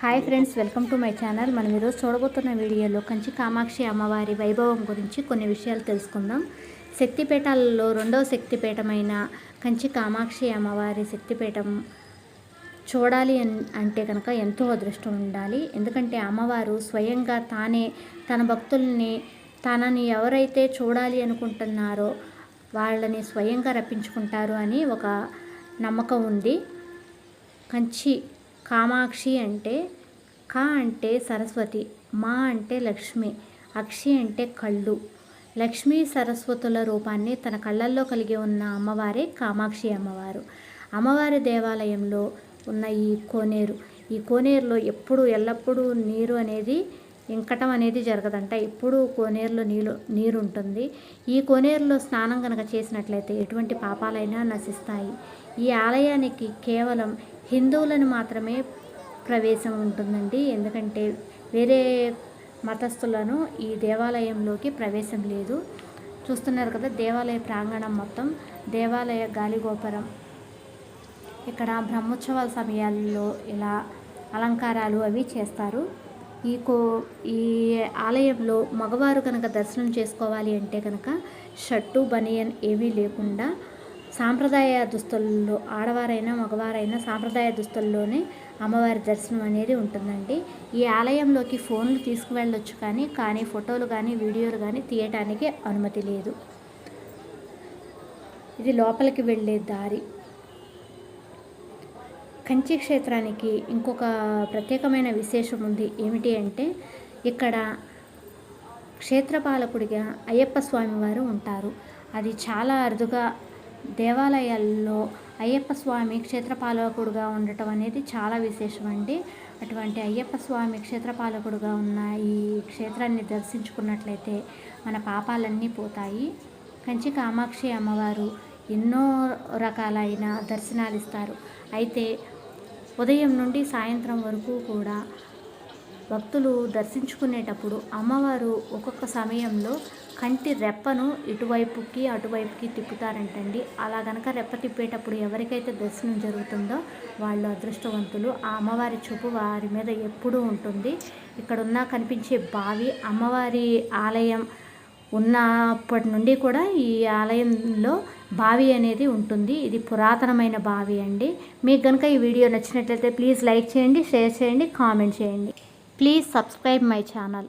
Hi friends welcome to my channel. మనం ఈరోజు చూడబోతున్న వీడియోలో కంచి కామాక్షి అమ్మవారి వైభవం గురించి కొన్ని విషయాలు తెలుసుకుందాం. శక్తిపీఠాలలో రెండవ శక్తిపీఠమైన కంచి కామాక్షి అమ్మవారి శక్తిపీఠం చూడాలి అంటే కనుక ఎంతో అదృష్టం ఉండాలి. ఎందుకంటే అమ్మవారు స్వయంగా తానే తన భక్తుల్ని తనని ఎవరైతే చూడాలి అనుకుంటున్నారో వాళ్ళని స్వయంగా రప్పించుకుంటారు అని ఒక నమ్మకం ఉంది. కంచి కామాక్షి అంటే కా అంటే సరస్వతి మా అంటే లక్ష్మి అక్షి అంటే కళ్ళు. లక్ష్మీ సరస్వతుల రూపాన్ని తన కళ్ళల్లో కలిగి ఉన్న అమ్మవారే కామాక్షి అమ్మవారు. అమ్మవారి దేవాలయంలో ఉన్న ఈ కోనేరు ఈ కోనేరులో ఎప్పుడు ఎల్లప్పుడూ నీరు అనేది ఇంకటం అనేది జరగదంట. ఎప్పుడూ కోనేరులో నీళ్ళు నీరు ఉంటుంది ఈ కోనేరులో స్నానం కనుక చేసినట్లయితే ఎటువంటి పాపాలైనా నశిస్తాయి. ఈ ఆలయానికి కేవలం హిందువులను మాత్రమే ప్రవేశం ఉంటుందండి. ఎందుకంటే వేరే మతస్థులను ఈ దేవాలయంలోకి ప్రవేశం లేదు. చూస్తున్నారు కదా దేవాలయ ప్రాంగణం మొత్తం దేవాలయ గాలిగోపురం ఇక్కడ బ్రహ్మోత్సవాల సమయాల్లో ఇలా అలంకారాలు అవి చేస్తారు. ఈ కో ఈ ఆలయంలో మగవారు కనుక దర్శనం చేసుకోవాలి అంటే కనుక షర్టు బనియన్ ఏమీ లేకుండా సాంప్రదాయ దుస్తుల్లో ఆడవారైనా మగవారైనా సాంప్రదాయ దుస్తుల్లోనే అమ్మవారి దర్శనం అనేది ఉంటుందండి. ఈ ఆలయంలోకి ఫోన్లు తీసుకువెళ్ళొచ్చు కానీ కానీ ఫోటోలు కానీ వీడియోలు కానీ తీయటానికి అనుమతి లేదు. ఇది లోపలికి వెళ్ళే దారి. కంచి క్షేత్రానికి ఇంకొక ప్రత్యేకమైన విశేషం ఉంది. ఏమిటి అంటే ఇక్కడ క్షేత్రపాలకుడిగా అయ్యప్ప స్వామి వారు ఉంటారు. అది చాలా అరుదుగా దేవాలయాల్లో అయ్యప్ప స్వామి క్షేత్రపాలకుడుగా ఉండటం అనేది చాలా విశేషం అండి. అటువంటి అయ్యప్ప స్వామి క్షేత్రపాలకుడుగా ఉన్న ఈ క్షేత్రాన్ని దర్శించుకున్నట్లయితే మన పాపాలన్నీ పోతాయి. కంచి కామాక్షి అమ్మవారు ఎన్నో రకాలైన దర్శనాలు ఇస్తారు. అయితే ఉదయం నుండి సాయంత్రం వరకు కూడా భక్తులు దర్శించుకునేటప్పుడు అమ్మవారు ఒక్కొక్క సమయంలో కంటి రెప్పను ఇటువైపుకి అటువైపుకి తిప్పుతారంటండి. అలా గనక రెప్ప తిప్పేటప్పుడు ఎవరికైతే దర్శనం జరుగుతుందో వాళ్ళు అదృష్టవంతులు. ఆ అమ్మవారి చూపు వారి మీద ఎప్పుడూ ఉంటుంది. ఇక్కడున్న కనిపించే బావి అమ్మవారి ఆలయం ఉన్నప్పటి నుండి కూడా ఈ ఆలయంలో బావి అనేది ఉంటుంది. ఇది పురాతనమైన బావి అండి. మీకు కనుక ఈ వీడియో నచ్చినట్లయితే ప్లీజ్ లైక్ చేయండి షేర్ చేయండి కామెంట్ చేయండి. Please subscribe my channel.